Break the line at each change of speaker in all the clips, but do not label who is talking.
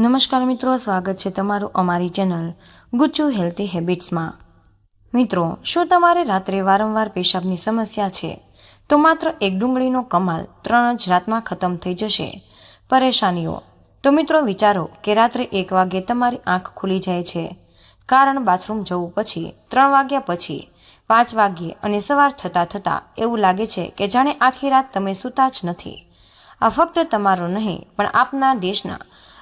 નમસ્કાર મિત્રો, સ્વાગત છે તમારું અમારી ચેનલ ગુચ્ચુ હેલ્ધી હેબિટ્સમાં. મિત્રો, શું તમારે રાત્રે વારંવાર પેશાબની સમસ્યા છે? તો માત્ર એક ડુંગળીનો કમાલ ત્રણ જ રાતમાં ખતમ થઈ જશે. પરેશાનીઓ. તો મિત્રો, વિચારો કે રાત્રે એક વાગે તમારી આંખ ખુલી જાય છે. કારણ બાથરૂમ જવું પછી, ત્રણ વાગ્યા પછી, પાંચ વાગ્યે અને સવાર થતાં થતાં એવું લાગે છે કે જાણે આખી રાત તમે સૂતા જ નથી. આ ફક્ત તમારો નહીં, પણ આપના દેશના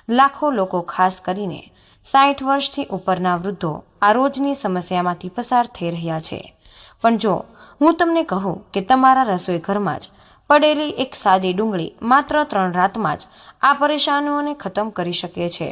લાખો લોકો ખાસ કરીને સાઠ વર્ષથી ઉપરના વૃદ્ધો આ રોજની સમસ્યામાંથી પસાર થઈ રહ્યા છે. પણ જો હું તમને કહું કે તમારા રસોઈ ઘરમાં જ પડેલી એક સાદી ડુંગળી માત્ર ત્રણ રાતમાં જ આ પરેશાનીઓને ખતમ કરી શકે છે,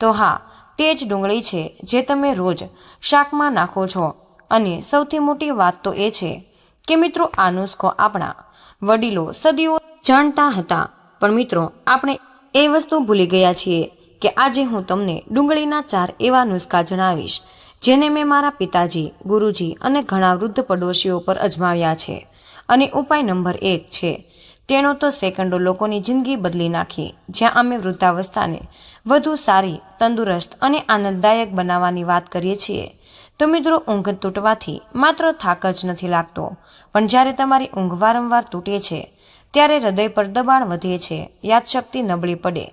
તો હા, તે જ ડુંગળી છે જે તમે રોજ શાકમાં નાખો છો. અને સૌથી મોટી વાત તો એ છે કે મિત્રો આ નુસ્ખો આપણા વડીલો સદીઓ જાણતા હતા. પણ મિત્રો, આપણે એ વસ્તુ ભૂલી ગયા છીએ કે આજે હું તમને ડુંગળીના ચાર એવા નુસ્ખા જણાવીશ, જેને મેં મારા પિતાજી, ગુરુજી અને ઘણા વૃદ્ધ પડોશીઓ પર અજમાવ્યા છે. અને ઉપાય નંબર એક છે, તેનો તો સેકન્ડો લોકોની જિંદગી બદલી નાખી, જ્યાં અમે વૃદ્ધાવસ્થાને વધુ સારી, તંદુરસ્ત અને આનંદદાયક બનાવવાની વાત કરીએ છીએ. તો મિત્રો, ઊંઘ તૂટવાથી માત્ર થાક જ નથી લાગતો. પણ જ્યારે તમારી ઊંઘ વારંવાર તૂટે છે ત્યારે હૃદય પર દબાણ વધે છે, યાદશક્તિ નબળી પડે,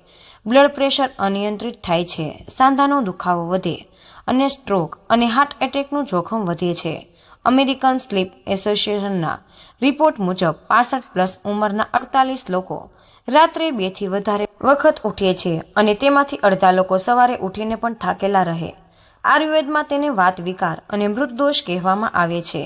બ્લડ પ્રેશર અનિયંત્રિત થાય છે, સાંધાનો દુખાવો વધે અને સ્ટ્રોક અને હાર્ટ એટેકનું જોખમ વધે છે. અમેરિકન સ્લીપ એસોસિએશનના રિપોર્ટ મુજબ પાસઠ પ્લસ ઉંમરના અડતાલીસ લોકો રાત્રે બેથી વધારે વખત ઉઠે છે અને તેમાંથી અડધા લોકો સવારે ઉઠીને પણ થાકેલા રહે. આયુર્વેદમાં તેને વાત વિકાર અને મૃતદોષ કહેવામાં આવે છે.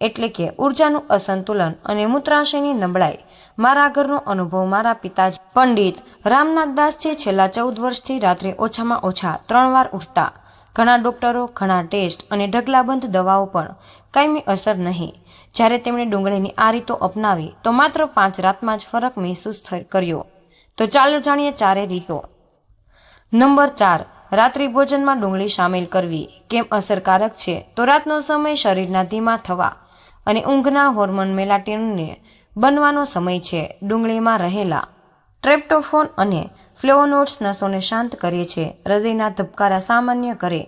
એટલે કે ઉર્જાનું અસંતુલન અને મૂત્રાશયની નબળાઈ મારા ઘરનો અનુભવ મારા પિતાજી. પંડિત રામનાથ દાસ છે, છેલ્લા ચૌદ વર્ષથી રાત્રે ઓછામાં ઓછા ત્રણ વાર ઉઠતા. ઘણા ડોક્ટરો, ઘણા ટેસ્ટ અને ઢગલાબંધ દવાઓ પણ કાયમી અસર નહીં. જ્યારે તેમણે ડુંગળીની આ રીતો અપનાવી, તો માત્ર પાંચ રાતમાં જ ફરક મહેસૂસ કર્યો. તો ચાલો જાણીએ ચારે રીતો. નંબર ચાર, રાત્રિ ભોજનમાં ડુંગળી સામેલ કરવી. કેમ અસરકારક છે? તો રાતનો સમય શરીરના ધીમા થવા અને ઊંઘના હોર્મોન મેલાટિનને બનવાનો સમય છે. ડુંગળીમાં રહેલા ટ્રેપ્ટોફોન અને ફ્લેવોનોટ્સ નસોને શાંત કરે છે. હૃદયના ધબકારા સામાન્ય કરે.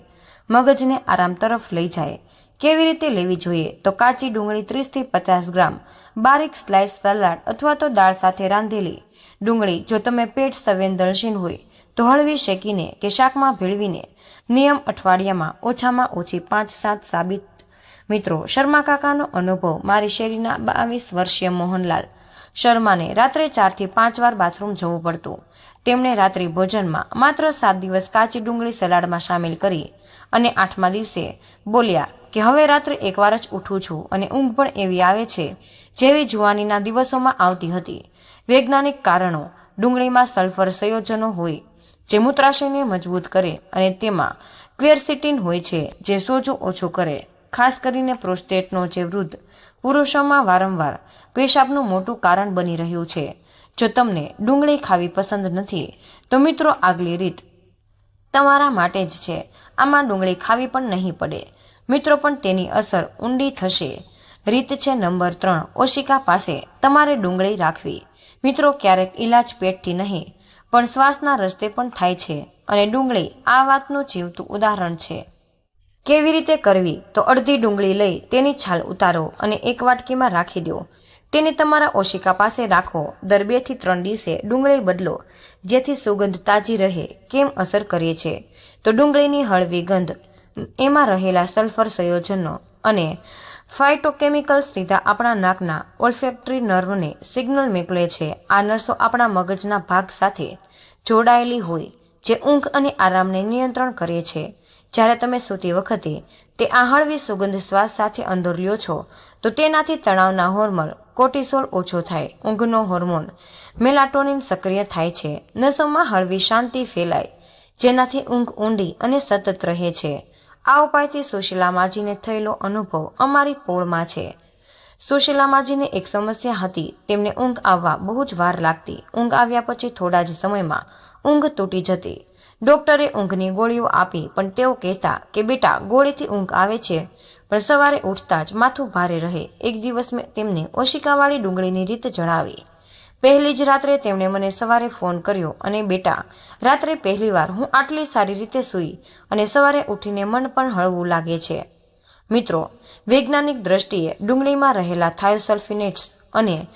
મગજને આરામ તરફ લઈ જાય. કેવી રીતે લેવી જોઈએ? તો કાચી ડુંગળી ત્રીસથી પચાસ ગ્રામ, બારીક સ્લાઇસ સલાડ અથવા તો દાળ સાથે રાંધેલી ડુંગળી જો તમે પેટ સંવેદનશીલ હોય, તો હળવી શેકીને કે શાકમાં ભેળવીને, નિયમ અઠવાડિયામાં ઓછામાં ઓછી પાંચ સાત સાબિત મિત્રો, શર્મા કાકાનો અનુભવ મારી શેરીના બાવીસ વર્ષીય મોહનલાલ. શર્માને રાત્રે ચારથી પાંચ વાર બાથરૂમ જવું પડતું. તેમણે રાત્રિ ભોજનમાં માત્ર સાત દિવસ કાચી ડુંગળી સલાડમાં સામેલ કરી અને આઠમા દિવસે બોલ્યા કે હવે રાત્રે એકવાર જ ઉઠું છું અને ઊંઘ પણ એવી આવે છે જેવી જુવાનીના દિવસોમાં આવતી હતી. વૈજ્ઞાનિક કારણો ડુંગળીમાં સલ્ફર સંયોજનો હોય, જે મૂત્રાશયને મજબૂત કરે અને તેમાં ક્વેરસિટીન હોય છે, જે સોજો ઓછું કરે. ખાસ કરીને પ્રોસ્ટેટનો જે વૃદ્ધ, પુરુષોમાં વારંવાર પેશાબનું મોટું કારણ બની રહ્યું છે. જો તમને ડુંગળી ખાવી પસંદ નથી, તો મિત્રો આગલી રીત તમારા માટે જ છે. આમાં ડુંગળી ખાવી પણ નહીં પડે. મિત્રો પણ તેની અસર ઊંડી થશે. રીત છે નંબર ત્રણ, ઓશિકા પાસે તમારે ડુંગળી રાખવી. મિત્રો ક્યારેક ઈલાજ પેટથી નહીં, પણ શ્વાસના રસ્તે પણ થાય છે. અને ડુંગળી આ વાતનું જીવતું ઉદાહરણ છે. કેવી રીતે કરવી? તો અડધી ડુંગળી લઈ તેની છાલ ઉતારો અને એક વાટકીમાં રાખી દો. તેને તમારા ઓશિકા પાસે રાખો. દર બેથી ત્રણ દિવસે ડુંગળી બદલો, જેથી સુગંધ તાજી રહે. કેમ અસર કરે છે? તો ડુંગળીની હળવી ગંધ, એમાં રહેલા સલ્ફર સંયોજનો અને ફાઇટોકેમિકલ્સ સીધા આપણા નાકના ઓલ્ફેક્ટરી નર્વને સિગ્નલ મોકલે છે. આ નર્સો આપણા મગજના ભાગ સાથે જોડાયેલી હોય, જે ઊંઘ અને આરામને નિયંત્રણ કરે છે. જ્યારે તમે સૂતી વખતે તે આ હળવી સુગંધ શ્વાસ સાથે અંદર લ્યો છો, તો તેનાથી તણાવના હોર્મોન કોર્ટિસોલ ઓછો થાય, ઊંઘનો હોર્મોન મેલાટોનિન સક્રિય થાય છે, નસોમાં હળવી શાંતિ ફેલાય, જેનાથી ઊંઘ ઊંડી અને સતત રહે છે. આ ઉપાયથી સુશીલા માજીને થયેલો અનુભવ અમારી પોળમાં છે. સુશીલા માજીને એક સમસ્યા હતી, તેમને ઊંઘ આવવા બહુ જ વાર લાગતી. ઊંઘ આવ્યા પછી થોડા જ સમયમાં ઊંઘ તૂટી જતી. ડોક્ટરે ઊંઘની ગોળીઓ આપી, પણ તેઓ કહેતા કે, બેટા, ગોળીથી ઊંઘ આવે છે, પણ સવારે ઉઠતા જ માથું ભારે રહે. એક દિવસ મેં તેમને ઓશિકાવાળી ડુંગળીની રીત જણાવી. પહેલી જ રાત્રે તેમણે મને સવારે ફોન કર્યો અને, બેટા, રાત્રે પહેલીવાર હું આટલી સારી રીતે સૂઈ અને સવારે ઉઠીને મન પણ હળવું લાગે છે. મિત્રો, વૈજ્ઞાનિક દ્રષ્ટિએ ડુંગળીમાં રહેલા થાયોસલ્ફિનેટ્સ અને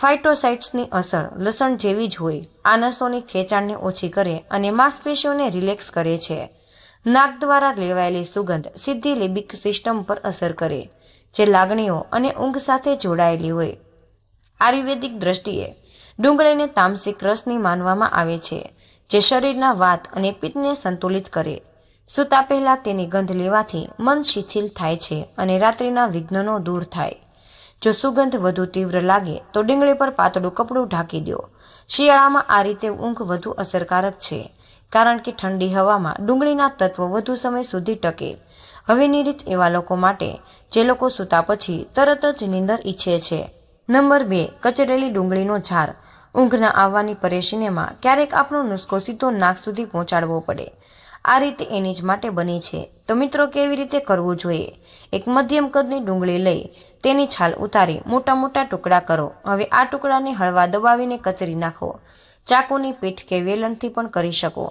ફાઇટોસાઇટ્સની અસર લસણ જેવી જ હોય. આ નસોની ખેંચાણને ઓછી કરે અને માંસપેશીઓને રિલેક્સ કરે છે. નાક દ્વારા લેવાયેલી સુગંધ સીધી લિબિક સિસ્ટમ પર અસર કરે, જે લાગણીઓ અને ઊંઘ સાથે જોડાયેલી હોય. આયુર્વેદિક દ્રષ્ટિએ ડુંગળીને તામસિક રસની માનવામાં આવે છે, જે શરીરના વાત અને પિત્તને સંતુલિત કરે. સૂતા પહેલાં તેની ગંધ લેવાથી મન શિથિલ થાય છે અને રાત્રિના વિઘ્નનો દૂર થાય. જો સુગંધ વધુ તીવ્ર લાગે તો ડુંગળી પર પાતળું કપડું ઢાંકી દો. શિયાળામાં આ રીતે ઊંઘ વધુ અસરકારક છે, કારણ કે ઠંડી હવામાં ડુંગળીના તત્વો વધુ સમય સુધી ટકે. હવેની રીત એવા લોકો માટે, જે લોકો સૂતા પછી તરત જ નીંદર ઈચ્છે છે. નંબર બે, કચરેલી ડુંગળીનો ઝાર. ઊંઘના આવવાની પરેશીનેમાં ક્યારેક આપણો નુસ્ખો સીધો નાક સુધી પહોંચાડવો પડે. આ રીતે એની જ માટે બની છે. તો મિત્રો, કેવી રીતે કરવું જોઈએ? એક મધ્યમ કદની ડુંગળી લઈ તેની છાલ ઉતારી મોટા મોટા ટુકડા કરો. હવે આ ટુકડાને હળવા દબાવીને કચરી નાખો. ચાકુની પીઠ કે વેલણથી પણ કરી શકો.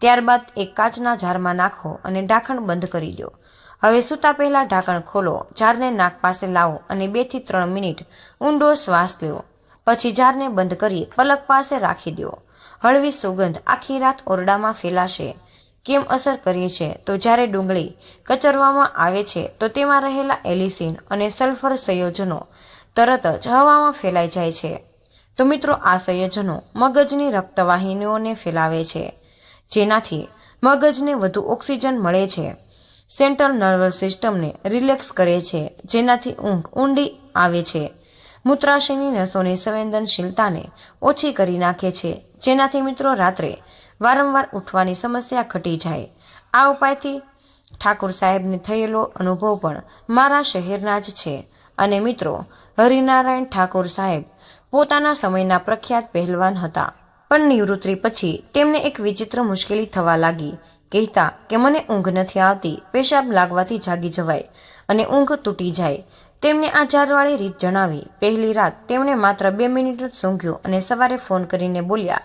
ત્યારબાદ એક કાચના જારમાં નાખો અને ઢાંકણ બંધ કરી દો હવે સૂતા પહેલાં ઢાંકણ ખોલો. જારને નાક પાસે લાવો અને બેથી ત્રણ મિનિટ ઊંડો શ્વાસ લો. પછી જારને બંધ કરી પલક પાસે રાખી દો. હળવી સુગંધ આખી રાત ઓરડામાં ફેલાશે. કેમ અસર કરીએ છે? તો જ્યારે ડુંગળી કચરવામાં આવે છે, તો તેમાં રહેલા એલિસિન અને સલ્ફર સંયોજનો તરત જ હવામાં ફેલાઈ જાય છે. તો મિત્રો, આ સંયોજનો મગજની રક્તવાહિનીઓને ફેલાવે છે, જેનાથી મગજને વધુ ઓક્સિજન મળે છે. સેન્ટ્રલ નર્વસ સિસ્ટમને રિલેક્સ કરે છે, જેનાથી ઊંઘ ઊંડી આવે છે. મૂત્રાશયની નસોની સંવેદનશીલતાને ઓછી કરી નાખે છે. જેનાથી મિત્રો, રાત્રે વારંવાર ઉઠવાની સમસ્યા ઘટી જાય. આ ઉપાયથી ઠાકુર સાહેબને થયેલો અનુભવ પણ મારા શહેરના જ છે. અને મિત્રો, હરિનારાયણ ઠાકોર સાહેબ પોતાના સમયના પ્રખ્યાત પહેલવાન હતા. પણ નિવૃત્તિ પછી તેમને એક વિચિત્ર મુશ્કેલી થવા લાગી. કહેતા કે મને ઊંઘ નથી આવતી, પેશાબ લાગવાથી જાગી જવાય અને ઊંઘ તૂટી જાય. તેમને આ જારવાળી રીત જણાવી. પહેલી રાત તેમણે માત્ર બે મિનિટ જ સૂંઘ્યું અને સવારે ફોન કરીને બોલ્યા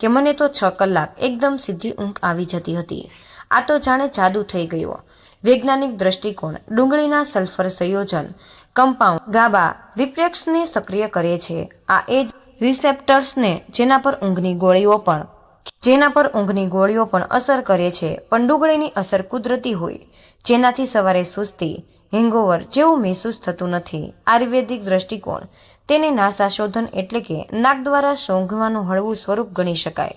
કે મને તો છ કલાક એકદમ સીધી ઊંઘ આવી જતી હતી. આ તો જાણે જાદુ થઈ ગયો. વૈજ્ઞાનિક દ્રષ્ટિકોણ, ડુંગળીના સલ્ફર સંયોજન કમ્પાઉન્ડ ગાબા રિપ્રેક્સને સક્રિય કરે છે. આ એ જ રિસેપ્ટર્સને જેના પર ઊંઘની ગોળીઓ પણ, જેના પર ઊંઘની ગોળીઓ પણ અસર કરે છે. પણ ડુંગળીની અસર કુદરતી હોય, જેનાથી સવારે સુસ્તી હેંગઓવર જેવું મહેસૂસ થતું નથી. આયુર્વેદિક દ્રષ્ટિકોણ તેને નાસાશોધન એટલે કે નાક દ્વારા સૂંઘવાનું હળવું સ્વરૂપ ગણી શકાય.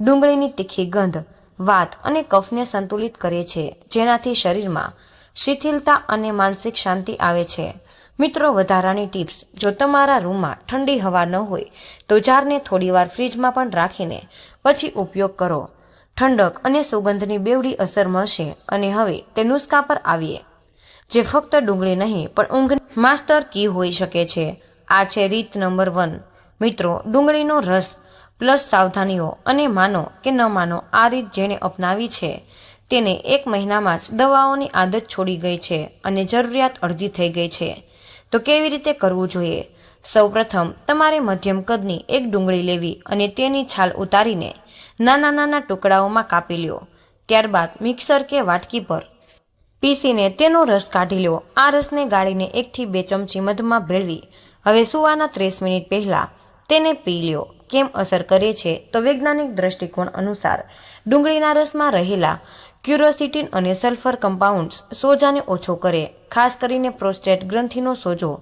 ડુંગળીની તીખી ગંધ, વાત અને કફને સંતુલિત કરે છે, જેનાથી શરીરમાં શિથિલતા અને માનસિક શાંતિ આવે છે. મિત્રો, વધારાની ટિપ્સ. જો તમારા રૂમમાં ઠંડી હવા ન હોય, તો જારને થોડીવાર ફ્રીજમાં પણ રાખીને પછી ઉપયોગ કરો. ઠંડક અને સુગંધની બેવડી અસર મળશે અને હવે તે નુસ્ખા પર આવીએ. જે ફક્ત ડુંગળી નહીં, પણ ઊંઘ માસ્ટર કી હોઈ શકે છે. આ છે રીત નંબર વન. મિત્રો, ડુંગળીનો રસ પ્લસ સાવધાનીઓ અને માનો કે ન માનો આ રીત જેણે અપનાવી છે, તેને એક મહિનામાં જ દવાઓની આદત છોડી ગઈ છે અને જરૂરિયાત અડધી થઈ ગઈ છે. તો કેવી રીતે કરવું જોઈએ? સૌપ્રથમ, તમારે મધ્યમ કદની એક ડુંગળી લેવી અને તેની છાલ ઉતારીને નાના નાના ટુકડાઓમાં કાપી લ્યો. ત્યારબાદ મિક્સર કે વાટકી પર પીસીને તેનો રસ કાઢી લો આ રસને ગાળીને એકથી બે ચમચી મધમાં ભેળવી હવે સુવાના ત્રીસ મિનિટ પહેલાં તેને પી લ્યો. કેમ અસર કરે છે તો વૈજ્ઞાનિક દ્રષ્ટિકોણ અનુસાર ડુંગળીના રસમાં રહેલા ક્યુરોસિટીન અને સલ્ફર કમ્પાઉન્ડ્સ સોજાને ઓછો કરે, ખાસ કરીને પ્રોસ્ટેટ ગ્રંથિનો સોજો.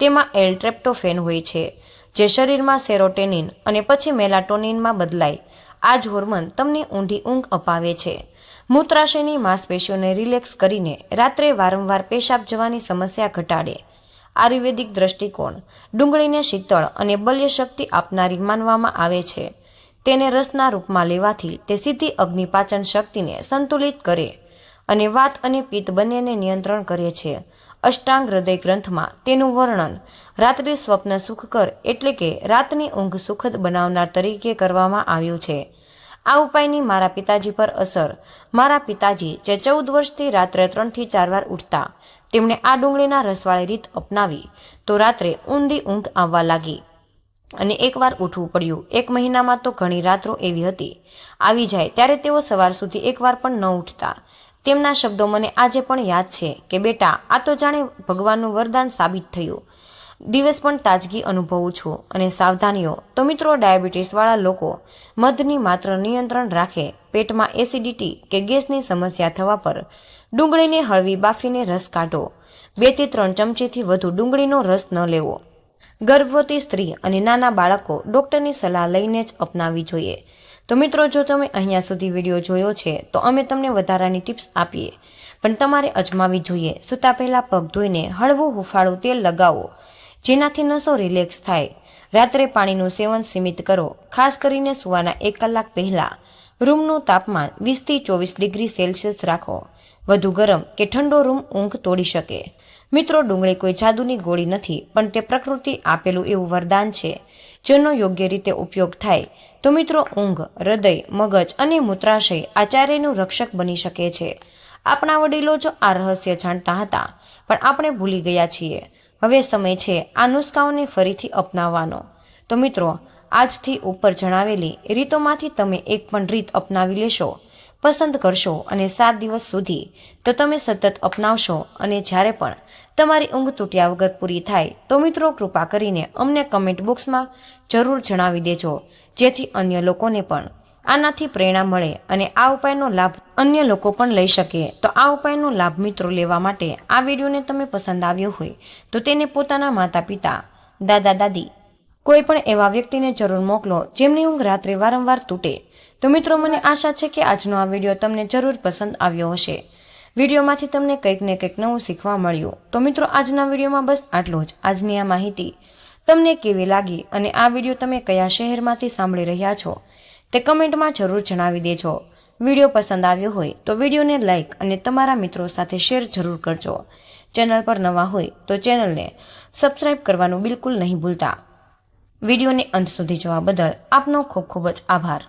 તેમાં એલ ટ્રેપ્ટોફેન હોય છે, જે શરીરમાં સેરોટેનિન અને પછી મેલાટોનિનમાં બદલાય. આ જ હોર્મોન તમને ઊંડી ઊંઘ અપાવે છે. મૂત્રાશયની માંસપેશીઓને રિલેક્સ કરીને રાત્રે વારંવાર પેશાબ જવાની સમસ્યા ઘટાડે. આયુર્વેદિક દ્રષ્ટિકોણ. ડુંગળીને શીતળ અને બલ્ય શક્તિ આપનારી માનવામાં આવે છે. તેને રસના રૂપમાં લેવાથી તે સીધી અગ્નિપાચન શક્તિને સંતુલિત કરે અને વાત અને પિત્ત બંનેને નિયંત્રણ કરે છે. અષ્ટાંગ હૃદય ગ્રંથમાં તેનું વર્ણન, રાત્રિ સ્વપ્ન સુખકર એટલે કે રાતની ઊંઘ સુખદ બનાવનાર તરીકે કરવામાં આવ્યું છે. આ ઉપાયની મારા પિતાજી પર અસર. મારા પિતાજી જે ચૌદ વર્ષથી રાત્રે ત્રણથી ચાર વાર ઉઠતા તેમણે આ ડુંગળીના રસવાળી રીત અપનાવી. તો રાત્રે ઊંધી ઊંઘ આવવા લાગી અને એકવાર ઉઠવું પડ્યું. એક મહિનામાં તો ઘણી રાત્રો એવી હતી. આવી જાય ત્યારે તેઓ સવાર સુધી એકવાર પણ ન ઉઠતા. તેમના શબ્દો મને આજે પણ યાદ છે કે, બેટા, આ તો જાણે ભગવાનનું વરદાન સાબિત થયું. દિવસ પણ તાજગી અનુભવું છું. અને સાવધાનીઓ, તો મિત્રો, ડાયાબિટીસવાળા લોકો મધની માત્ર નિયંત્રણ રાખે. પેટમાં એસિડિટી કે ગેસની સમસ્યા થવા પર ડુંગળીને હળવી બાફીને રસ કાઢો. બેથી ત્રણ ચમચીથી વધુ ડુંગળીનો રસ ન લેવો. ગર્ભવતી સ્ત્રી અને નાના બાળકો ડૉક્ટરની સલાહ લઈને જ અપનાવવી જોઈએ. તો મિત્રો, જો તમે અહીંયા સુધી વીડિયો જોયો છે, તો અમે તમને વધારાની ટિપ્સ આપીએ. પણ તમારે અજમાવી જોઈએ. સૂતા પહેલાં પગ ધોઈને હળવું હુફાળું તેલ લગાવો. જેનાથી નસો રિલેક્સ થાય. રાત્રે પાણીનું સેવન સીમિત કરો. ખાસ કરીને સુવાના એક કલાક પહેલાં. રૂમનું તાપમાન વીસથી ચોવીસ ડિગ્રી સેલ્સિયસ રાખો. વધુ ગરમ કે ઠંડો રૂમ ઊંઘ તોડી શકે. મિત્રો, ડુંગળી કોઈ જાદુની ગોળી નથી, પણ તે પ્રકૃતિ આપેલું એવું વરદાન છે. જેનો યોગ્ય રીતે ઉપયોગ થાય, તો મિત્રો, ઊંઘ, હૃદય, મગજ અને મૂત્રાશય આ ચારેયનું રક્ષક બની શકે છે. આપણા વડીલો જો આ રહસ્ય જાણતા હતા, પણ આપણે ભૂલી ગયા છીએ. હવે સમય છે આ નુસ્ખાઓને ફરીથી અપનાવવાનો. તો મિત્રો, આજથી ઉપર જણાવેલી રીતોમાંથી તમે એક પણ રીત અપનાવી લેશો. પસંદ કરશો અને સાત દિવસ સુધી તો તમે સતત અપનાવશો અને જ્યારે પણ તમારી ઊંઘ તૂટ્યા વગર પૂરી થાય તો મિત્રો કૃપા કરીને અમને કમેન્ટ બોક્સમાં જરૂર જણાવી દેજો, જેથી અન્ય લોકોને પણ આનાથી પ્રેરણા મળે અને આ ઉપાયનો લાભ અન્ય લોકો પણ લઈ શકે. તો આ ઉપાયનો લાભ મિત્રો લેવા માટે આ વિડીયોને તમે પસંદ આવ્યો હોય તો તેને પોતાના માતા પિતા દાદા દાદી કોઈ પણ એવા વ્યક્તિને જરૂર મોકલો જેમની ઊંઘ રાત્રે વારંવાર તૂટે. તો મિત્રો, મને આશા છે કે આજનો આ વીડિયો તમને જરૂર પસંદ આવ્યો હશે. વિડીયોમાંથી તમને કંઈક ને કંઈક નવું શીખવા મળ્યું. તો મિત્રો, આજના વિડીયોમાં બસ આટલું જ. આજની આ માહિતી તમને કેવી લાગી અને આ વીડિયો તમે કયા શહેરમાંથી સાંભળી રહ્યા છો, તે કમેન્ટમાં જરૂર જણાવી દેજો. વીડિયો પસંદ આવ્યો હોય તો વિડીયોને લાઇક અને તમારા મિત્રો સાથે શેર જરૂર કરજો. ચેનલ પર નવા હોય તો ચેનલને સબસ્ક્રાઇબ કરવાનું બિલકુલ નહીં ભૂલતા. વિડીયોને અંત સુધી જોવા બદલ આપનો ખૂબ ખૂબ જ આભાર.